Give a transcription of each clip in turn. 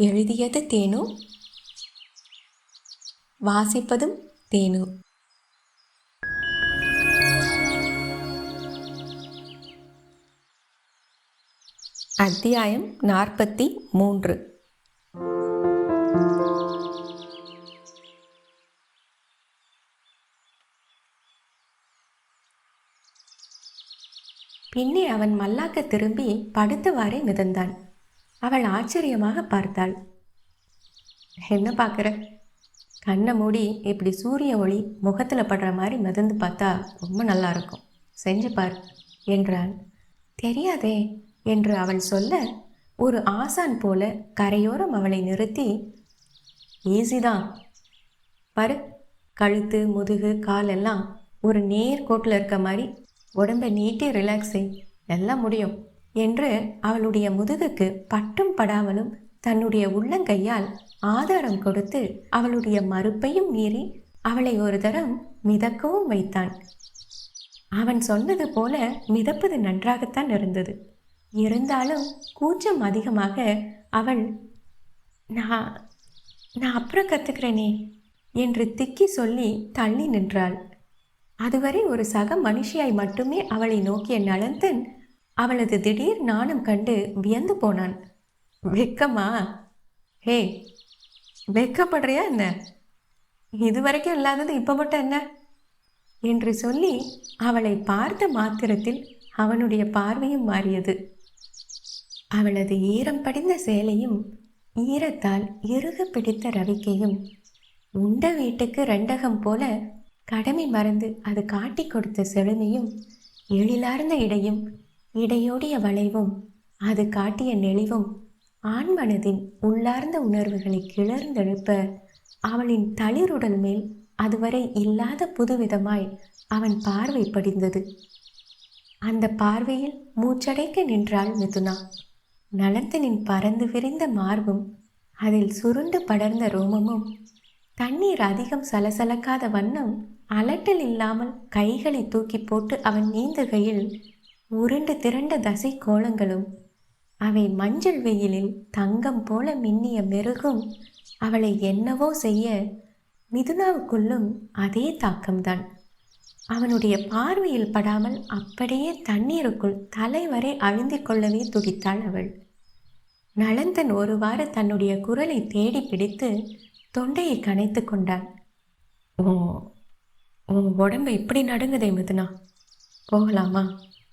எழுதியது தேனு. வாசிப்பதும் தேனு. அத்தியாயம் நாற்பத்தி மூன்று. பின்னே அவன் மல்லாக்க திரும்பி படுத்தவாறே மிதந்தான். அவள் ஆச்சரியமாக பார்த்தாள். என்ன பார்க்குற? கண்ணை மூடி இப்படி சூரிய ஒளி முகத்தில் படுற மாதிரி மிதந்து பார்த்தா ரொம்ப நல்லா இருக்கும் செஞ்சு பார் என்றான். தெரியாதே என்று அவள் சொல்ல ஒரு ஆசான் போல கரையோரம் அவளை நிறுத்தி ஈஸிதான் பாரு கழுத்து முதுகு காலெல்லாம் ஒரு நேர் கோட்டில் இருக்க மாதிரி உடம்பை நீட்டி ரிலாக்ஸ் செய். எல்லாம் முடியும். என்று அவளுடைய முதுகுக்கு பட்டும் படாமலும் தன்னுடைய உள்ளங்கையால் ஆதாரம் கொடுத்து அவளுடைய மறுப்பையும் மீறி அவளை ஒரு தரம் மிதக்கவும் வைத்தான் அவன் சொன்னது போல மிதப்பது நன்றாகத்தான் இருந்தது. இருந்தாலும் கூச்சம் அதிகமாக அவள் நான் நான் அப்புறம் கற்றுக்கிறேனே என்று திக்கி சொல்லி தள்ளி நின்றாள். அதுவரை ஒரு சக மனுஷியாய் மட்டுமே அவளை நோக்கிய நலந்தன் அவளது திடீர் நாணம் கண்டு வியந்து போனான். வெக்கமா? ஹே வெக்கப்படுறியா என்ன? இதுவரைக்கும் இல்லாதது இப்போ மட்டும் என்ன? என்று சொல்லி அவளை பார்த்த மாத்திரத்தில் அவனுடைய பார்வையும் மாறியது. அவளது ஈரம் படிந்த சேலையும் ஈரத்தால் இறுக பிடித்த ரவிக்கையும் உண்ட வீட்டுக்கு ரெண்டகம் போல கடமை மறந்து அது காட்டி கொடுத்த செழுமையும் எழிலார்ந்த இடையும் இடையோடிய வளைவும் அது காட்டிய நெளிவும் ஆண்மனதின் உள்ளார்ந்த உணர்வுகளை கிளர்ந்தெழுப்ப அவளின் தளிருடல் மேல் அதுவரை இல்லாத புதுவிதமாய் அவன் பார்வை படிந்தது. அந்த பார்வையில் மூச்சடைக்க நின்றாள் மிதுனா. நலந்தனின் பறந்து விரிந்த மார்பும் அதில் சுருண்டு படர்ந்த ரோமமும் தண்ணீர் அதிகம் சலசலக்காத வண்ணம் அலட்டல் இல்லாமல் கைகளை தூக்கி போட்டு அவன் நீந்துகையில் உருண்டு திரண்ட தசை கோலங்களும் அவை மஞ்சள் வெயிலில் தங்கம் போல மின்னிய மெருகும் அவளை என்னவோ செய்ய மிதுனாவுக்குள்ளும் அதே தாக்கம்தான். அவனுடைய பார்வையில் படாமல் அப்படியே தண்ணீருக்குள் தலைவரை அழுந்திக் கொள்ளவே துடித்தாள் அவள். நலந்தன் ஒருவாறு தன்னுடைய குரலை தேடி பிடித்து தொண்டையை கனைத்து கொண்டான். ஓ உன் உடம்பு இப்படி நடுங்குதே மிதுனா? போகலாமா?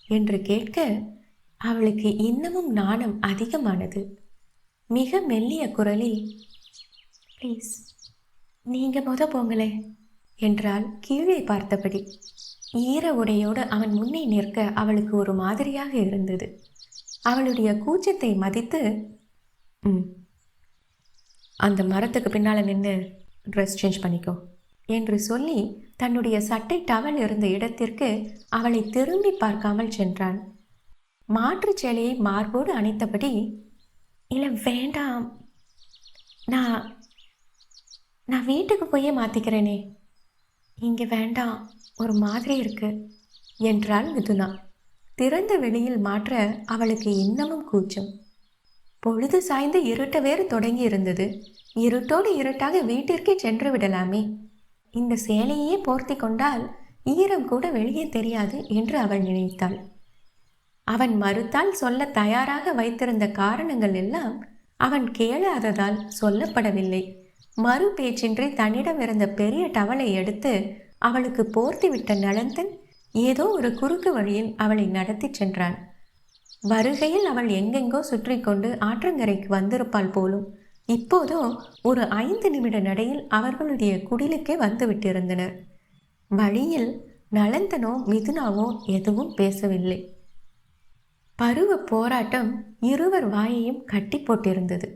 என்று கேட்க அவளுக்கு இன்னமும் நாணம் அதிகமானது. மிக மெல்லிய குரலில் ப்ளீஸ் நீங்கள் முத போங்களே என்றால் கீழே பார்த்தபடி. ஈர உடையோடு அவன் முன்னே நிற்க அவளுக்கு ஒரு மாதிரியாக இருந்தது. அவளுடைய கூச்சத்தை மதித்து ம் அந்த மரத்துக்கு பின்னால் நின்று ட்ரெஸ் சேஞ்ச் பண்ணிக்கோ. என்று சொல்லி தன்னுடைய சட்டை டவல் இருந்த இடத்திற்கு அவளை திரும்பி பார்க்காமல் சென்றான். மாற்றுச் சேலையை மார்போடு அணைத்தபடி இல்லை வேண்டாம். நான் நான் வீட்டுக்கு போயே மாற்றிக்கிறேனே இங்கே வேண்டாம். ஒரு மாதிரி இருக்கு என்றாள் மிதுனா. திறந்த வெளியில் மாற்ற அவளுக்கு இன்னமும் கூச்சம். பொழுது சாய்ந்து இருட்ட வேறு தொடங்கி இருந்தது. இருட்டோடு இருட்டாக வீட்டிற்கே சென்று விடலாமே. இந்த சேலையே போர்த்தி கொண்டால் ஈரம் கூட வெளியே தெரியாது என்று அவள் நினைத்தாள். அவன் மறுத்தால் சொல்ல தயாராக வைத்திருந்த காரணங்கள் எல்லாம் அவன் கேளாததால் சொல்லப்படவில்லை. மறு பேச்சின்றி தன்னிடம் இருந்த பெரிய டவலை எடுத்து அவளுக்கு போர்த்தி விட்ட நலந்தன் ஏதோ ஒரு குறுக்கு வழியில் அவளை நடத்தி சென்றான். வருகையில் அவள் எங்கெங்கோ சுற்றி கொண்டு ஆற்றங்கரைக்கு வந்திருப்பாள் போலும் இப்போதோ ஒரு ஐந்து நிமிட நடையில் அவர்களுடைய குடிலுக்கே வந்துவிட்டிருந்தனர் வழியில் நலந்தனோ மிதுனாவோ எதுவும் பேசவில்லை. பருவ போராட்டம் இருவர் வாயையும் கட்டி போட்டிருந்தது.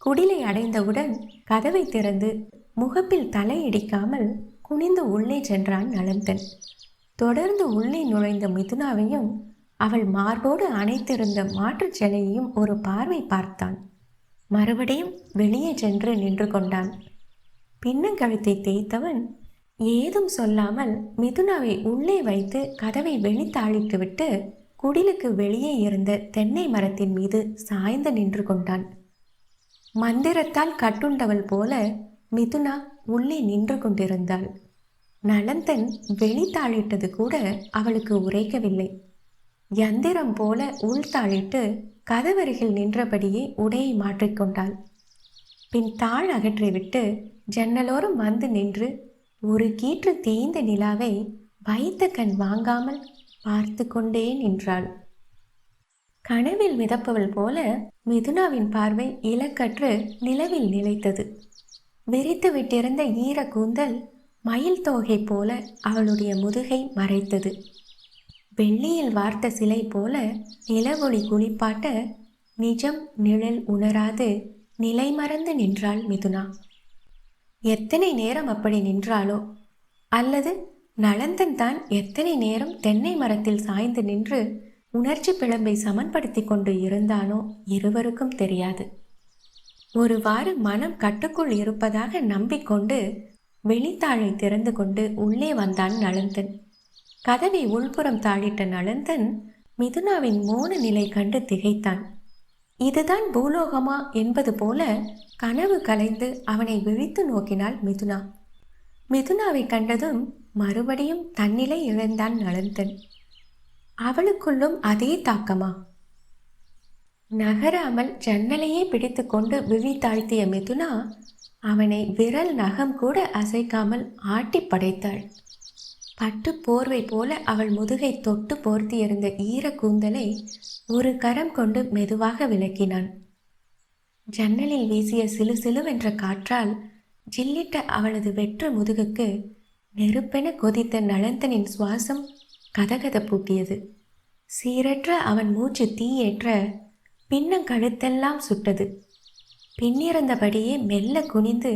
குடிலை அடைந்தவுடன் கதவை திறந்து முகப்பில் தலையிடிக்காமல் குனிந்து உள்ளே சென்றான் நலந்தன் தொடர்ந்து உள்ளே நுழைந்த மிதுனாவையும் அவள் மார்போடு அணைத்திருந்த மாற்றுச் சிலையையும் ஒரு பார்வை பார்த்தான். மறுபடியும் வெளியே சென்று நின்று கொண்டான். பின்னங்கழுத்தை தேய்த்தவன் ஏதும் சொல்லாமல் மிதுனாவை உள்ளே வைத்து கதவை வெளித்தாழித்துவிட்டு குடிலுக்கு வெளியே இருந்த தென்னை மரத்தின் மீது சாய்ந்து நின்று கொண்டான். மந்திரத்தால் கட்டுண்டவள் போல மிதுனா உள்ளே நின்று கொண்டிருந்தாள். நலந்தன் வெளித்தாளிட்டது கூட அவளுக்கு உரைக்கவில்லை. யந்திரம் போல உள்தாளிட்டு கதவருகில் நின்றபடியே உடையை மாற்றிக்கொண்டாள் பின் தாழ் அகற்றிவிட்டு ஜன்னலோரம் வந்து நின்று ஒரு கீற்று தேய்ந்த நிலாவை வைத்த கண் வாங்காமல் பார்த்து கொண்டே நின்றாள். கனவில் மிதப்பவள் போல மிதுனாவின் பார்வை இலக்கற்று நிலவில் நிலைத்தது. விரித்து விட்டிருந்த ஈர கூந்தல் மயில் தோகை போல அவளுடைய முதுகை மறைத்தது. வெள்ளியில் வார்த்த சிலை போல நிலவொளி குளிப்பாட்ட நிஜம் நிழல் உணராது நிலை மறந்து நின்றாள் மிதுனா. எத்தனை நேரம் அப்படி நின்றாளோ? அல்லது நலந்தன் தான் எத்தனை நேரம் தென்னை மரத்தில் சாய்ந்து நின்று உணர்ச்சி பிழம்பை சமன்படுத்தி கொண்டு இருந்தானோ இருவருக்கும் தெரியாது. ஒருவாறு மனம் கட்டுக்குள் இருப்பதாக நம்பிக்கொண்டு வெளித்தாழை திறந்து கொண்டு உள்ளே வந்தான் நலந்தன். கதவை உள்புறம் தாளிட்ட நலந்தன் மிதுனாவின் மோன நிலை கண்டு திகைத்தான். இதுதான் பூலோகமா? என்பது போல கனவு கலைந்து அவனை விழித்து நோக்கினாள் மிதுனா. மிதுனாவை கண்டதும் மறுபடியும் தன்னிலை இழந்தான் நலந்தன் அவளுக்குள்ளும் அதே தாக்கமா? நகராமல் ஜன்னலையே பிடித்து கொண்டு விழி தாழ்த்திய மிதுனா அவனை விரல் நகம் கூட அசைக்காமல் ஆட்டி படைத்தாள். பட்டு போர்வை போல அவள் முதுகை தொட்டு போர்த்தியிருந்த ஈர கூந்தலை ஒரு கரம் கொண்டு மெதுவாக விளக்கினான். ஜன்னலில் வீசிய சிலு சிலுவென்ற காற்றால் ஜில்லிட்ட அவளது வெற்ற முதுகுக்கு நெருப்பென கொதித்த நலந்தனின் சுவாசம் கதகத பூட்டியது சீரற்ற அவன் மூச்சு தீயேற்ற பின்னங்கழுத்தெல்லாம் சுட்டது. பின்னிறந்தபடியே மெல்ல குனிந்து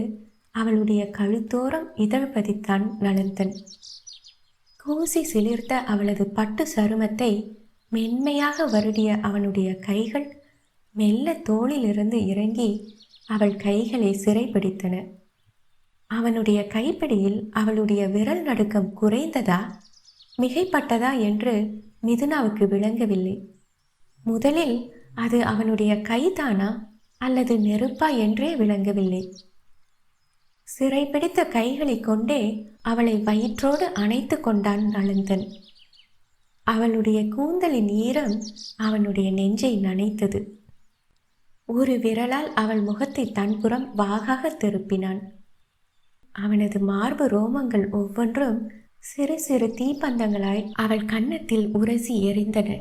அவளுடைய கழுத்தோரம் இதழ் பதித்தான் நலந்தன் கூசி சிலிர்த்த அவளது பட்டு சருமத்தை மென்மையாக வருடிய அவனுடைய கைகள் மெல்ல தோளிலிருந்து இறங்கி அவள் கைகளை சிறைப்பிடித்தன. அவனுடைய கைப்பிடியில் அவளுடைய விரல் நடுக்கம் குறைந்ததா? மிகைப்பட்டதா என்று மிதுனாவுக்கு விளங்கவில்லை. முதலில் அது அவனுடைய கைதானா அல்லது நெருப்பா என்றே விளங்கவில்லை. சிறை பிடித்த கைகளை கொண்டே அவளை வயிற்றோடு அணைத்து கொண்டான் நலந்தன் அவளுடைய கூந்தலின் ஈரம் அவனுடைய நெஞ்சை நனைத்தது. ஒரு விரலால் அவள் முகத்தை தன்புறம் வாகாக திருப்பினான். அவனது மார்பு ரோமங்கள் ஒவ்வொன்றும் சிறு சிறு தீப்பந்தங்களாய் அவள் கன்னத்தில் உரசி எரிந்தன.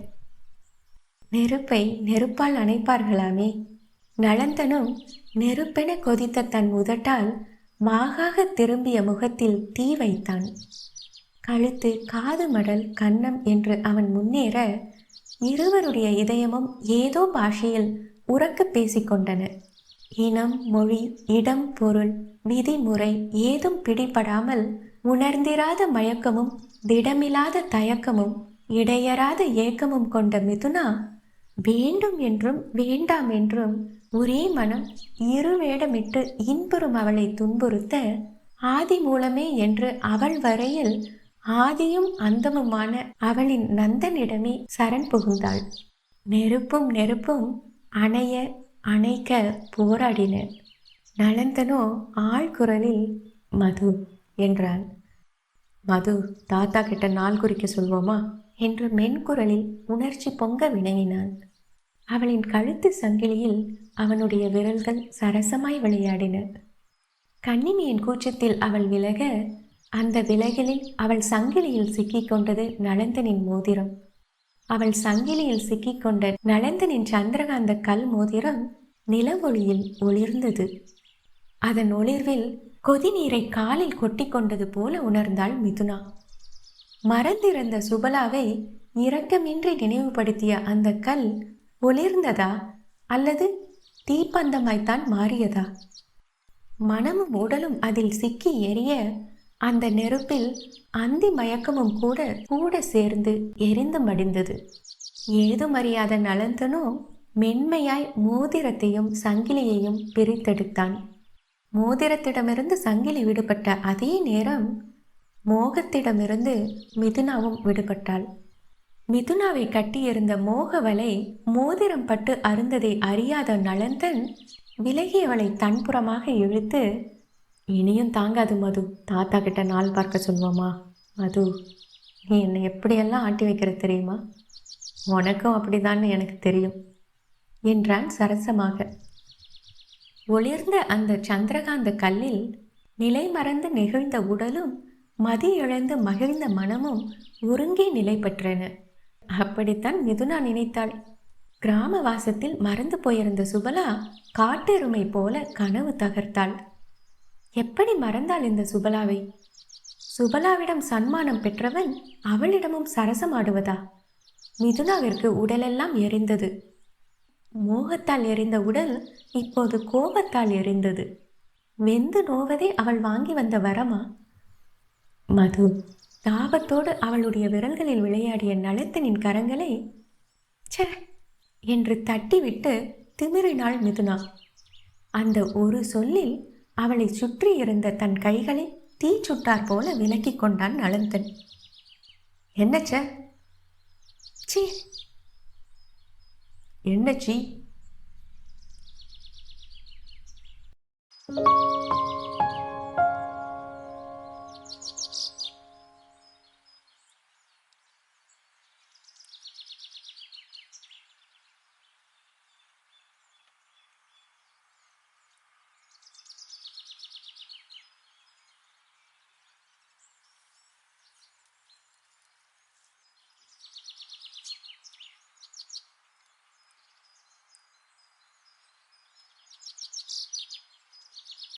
நெருப்பை நெருப்பால் அணைப்பார்களாமே? நலந்தனும் நெருப்பென கொதித்த தன் உதட்டால் வாகாக திரும்பிய முகத்தில் தீ வைத்தான். கழுத்து காது மடல் கன்னம் என்று அவன் முன்னேற இருவருடைய இதயமும் ஏதோ பாஷையில் உறக்க பேசிக்கொண்டன. இனம் மொழி இடம் பொருள் விதிமுறை ஏதும் பிடிபடாமல் உணர்ந்திராத மயக்கமும் திடமில்லாத தயக்கமும் இடையறாத ஏக்கமும் கொண்ட மிதுனா வேண்டும் என்றும் வேண்டாம் என்றும் ஒரே மனம் இரு வேடமிட்டு இன்புறும் அவளை துன்புறுத்த ஆதி மூலமே என்று அவள் வரையில் ஆதியும் அந்தமுமான அவளின் நந்தனிடமே சரண் புகுந்தாள். நெருப்பும் நெருப்பும் அணைய அணைக்க போராடின. நலந்தனோ ஆழ்குரலில் மது என்றான் மது தாத்தா கிட்ட நாள் குறிக்க சொல்வோமா? என்று மென்குரலில் உணர்ச்சி பொங்க வினவினான் அவளின் கழுத்து சங்கிலியில் அவனுடைய விரல்கள் சரசமாய் விளையாடின. கண்ணினியின் கூச்சத்தில் அவள் விலக அந்த விலகலில் அவள் சங்கிலியில் சிக்கிக்கொண்டது நலந்தனின் மோதிரம். அவள் சங்கிலியில் சிக்கிக்கொண்ட நலந்தனின் சந்திரகாந்த கல் மோதிரம் நிலவொளியில் ஒளிர்ந்தது. அதன் ஒளிர்வில் கொதிநீரை காலில் கொட்டி கொண்டது போல உணர்ந்தாள் மிதுனா. மறந்திருந்த சுபலாவை இரக்கமின்றி நினைவுபடுத்திய அந்த கல் ஒளிர்ந்ததா அல்லது தீப்பந்தமாய்த்தான் மாறியதா? மனமும் உடலும் அதில் சிக்கி எரிய அந்த நெருப்பில் அந்தி மயக்கமும் கூட கூட சேர்ந்து எரிந்து மடிந்தது. ஏதும் அறியாத நலந்தனோ மென்மையாய் மோதிரத்தையும் சங்கிலியையும் பிரித்தெடுத்தான். மோதிரத்திடமிருந்து சங்கிலி விடுபட்ட அதே நேரம் மோகத்திடமிருந்து மிதுனாவும் விடுபட்டாள். மிதுனாவை கட்டியிருந்த மோகவலை மோதிரம் பட்டு அருந்ததை அறியாத நலந்தன் விலகியவளை தன்புறமாக இழுத்து இனியும் தாங்காது மது தாத்தா கிட்ட நாள் பார்க்க சொல்லுவோமா? மது நீ என்னை எப்படியெல்லாம் ஆட்டி வைக்கிற தெரியுமா? உனக்கும் அப்படிதான்னு எனக்கு தெரியும் என்றான் சரசமாக. ஒளிர்ந்த அந்த சந்திரகாந்த கல்லில் நிலை மறந்து நெகிழ்ந்த உடலும் மதி இழந்து மகிழ்ந்த மனமும் ஒருங்கே நிலை பெற்றன. அப்படித்தான் மிதுனா நினைத்தாள். கிராம வாசத்தில் மறந்து போயிருந்த சுபலா காட்டெருமை போல கனவு தகர்த்தாள். எப்படி மறந்தாள் இந்த சுபலாவை? சுபலாவிடம் சன்மானம் பெற்றவன் அவளிடமும் சரசமாடுவதா மிதுனாவிற்கு உடலெல்லாம் எரிந்தது. மோகத்தால் எரிந்த உடல் இப்போது கோபத்தால் எரிந்தது. வெந்து நோவதே அவள் வாங்கி வந்த வரமா? மது தாபத்தோடு அவளுடைய விரல்களில் விளையாடிய நலத்தனின் கரங்களை ச்சே என்று தட்டிவிட்டு திமிரினாள் மிதுனா அந்த ஒரு சொல்லில் அவளை சுற்றி இருந்த தன் கைகளை தீச்சுட்டார் போல விலக்கிக் கொண்டான் நலந்தன் என்னச்ச சீ என்ன சீ